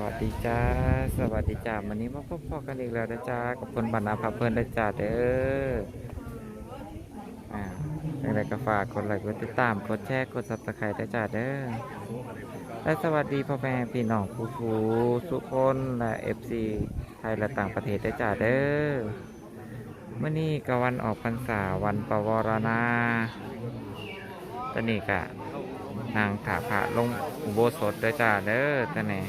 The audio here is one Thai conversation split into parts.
วัสดีจ้า สวัสดีจ้าวันนี้มาพบพอกันอีกแล้วนะจ้ากับคนบรรณาภาเพลินนะจ้าเด้ออ่าอย่างไรก็ฝากกดไลค์กดติดตามกดแชร์กดซับสไครต์นะจ้าเด้อและสวัสดีพ่อแม่พี่น้องผู้ฟูทุกคนและเอฟซีไทยและต่างประเทศนะจ้าเด้อเมื่อนี้ก็วันออกพรรษาวันปวารณาตอนนี้กะนางถาพระลงอุโบสถเด้อจ้าเด้อท่านนี่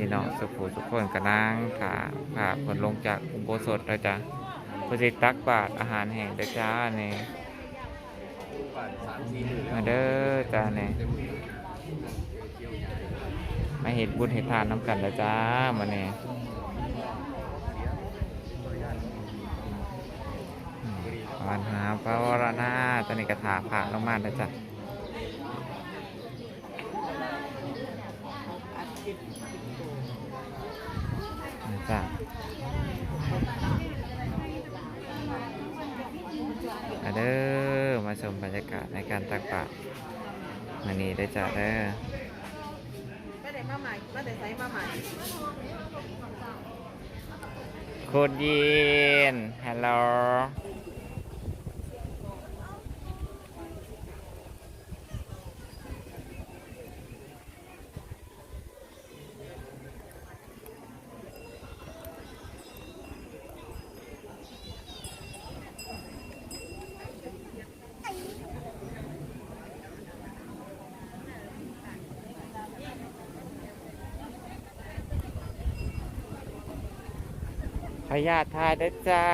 พี่น้องสุขูสุขคนกับนางถาพระผลลงจากอุโบสถเด้อจ้าเพื่อสิตักบาตรอาหารแห่งเดจ้าเนี่ยมาเด้อจ้าเนี่ยมาเห็นบุญเห็นทานน้ำกันเดจ้ามาเนี่ยวันหาพระวรณาตอนนี้กระถาพระลงมาเด้อจ้า จ้ามาเด้อมาชมบรรยากาศในการตักบาตรมานี่ได้อจ้าเด้อไม่ได้มาใหม่ไม่ได้ใช้มาใหม่คุณยินฮัลโหล พยาทายได้จ้า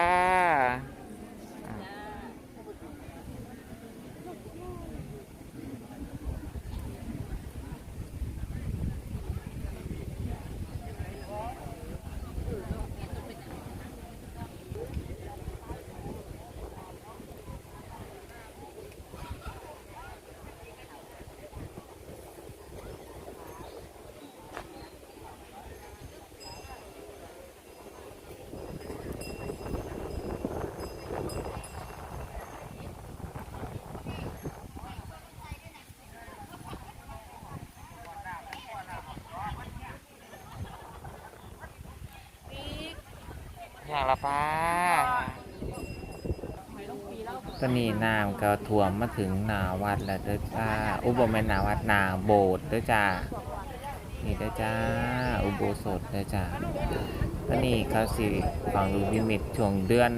อย่างละป้าตอนนี้น้ำก็ท่วมมาถึงหนาวัดแล้วเด้อจ้า อุโบแม่นหนาวัดหนาโบสถ์เด้อจ้า นี่เด้อจ้า อุโบสถเด้อจ้าตอนนี้เขาสิฟังดูลิมิตช่วงเดือน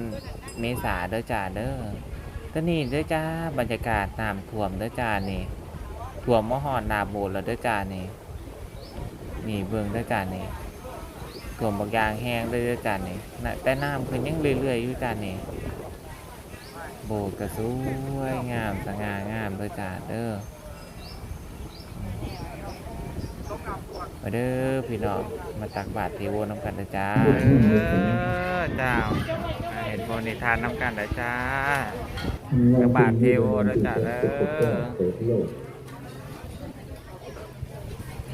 เมษาเด้อจ้าเด้อตอนนี้เด้อจ้าบรรยากาศน้ำท่วมเด้อจ้านี่ท่วมมหอดหนาโบสถ์แล้วเด้อจ้านี่นี่เบิ่งเด้อจ้านี่ ถ่วมบางอย่างแห้งเลยเด้อจ้านี่น่ะแต่น้ำเพิ่นยังเรื่อยๆอยู่จ้านี่โบสถ์ก็สวยงามสง่างามเด้อจ้าเด้ออืมมาเด้อพี่น้องมาตักบาตรเทโวน้ำกันเด้อจ้าเด้อเจ้าเห็นโพนิทานน้ำกันเด้อจ้ากระบาดเทโวเด้อจ้าเด้อ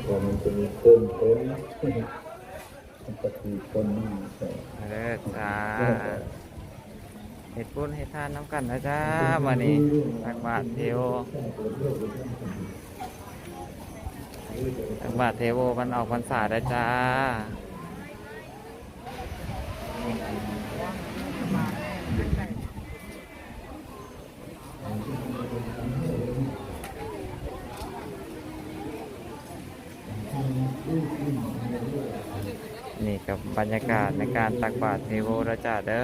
ก็มันจะมีคนคนมั นก็คือคนนี่แต่มาเด้อจ้าเห็ดปุ้นเห็ดทานน้ำกันนะจ้ามานี่ตักบาตรเทโวตักบาทเทโวมันออกพรรษาได้จ้านี่ กับบรรยากาศในการตักบาตรเทโวราจาเด้อ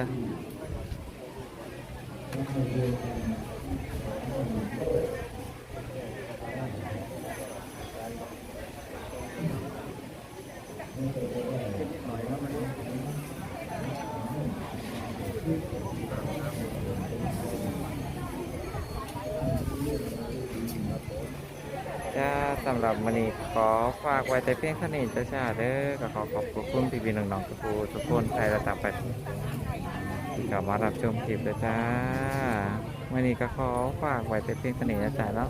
ำหรับมันนี้ขอฝากไว้แต่เพียงเท่านี้จ้าจ้าเด้อก็ขอขอบคุณพี่พี่น้องๆทุกคนทุกคนไทยแะตัางประเทศที่กลับมารับชมคลิปเลยจ้ามันนี้ก็ขอฝากไว้แต่เพียงเท่านี้จ้าเนาว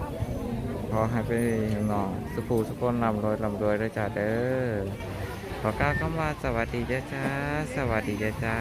ขอให้พี่น้องสุภูสุคนลำรวยลำรวยด้วยจ้าเด้อขอกล่าวข้ามาสวัสดีจ้าจ้าสวัสดีจ้าจ้า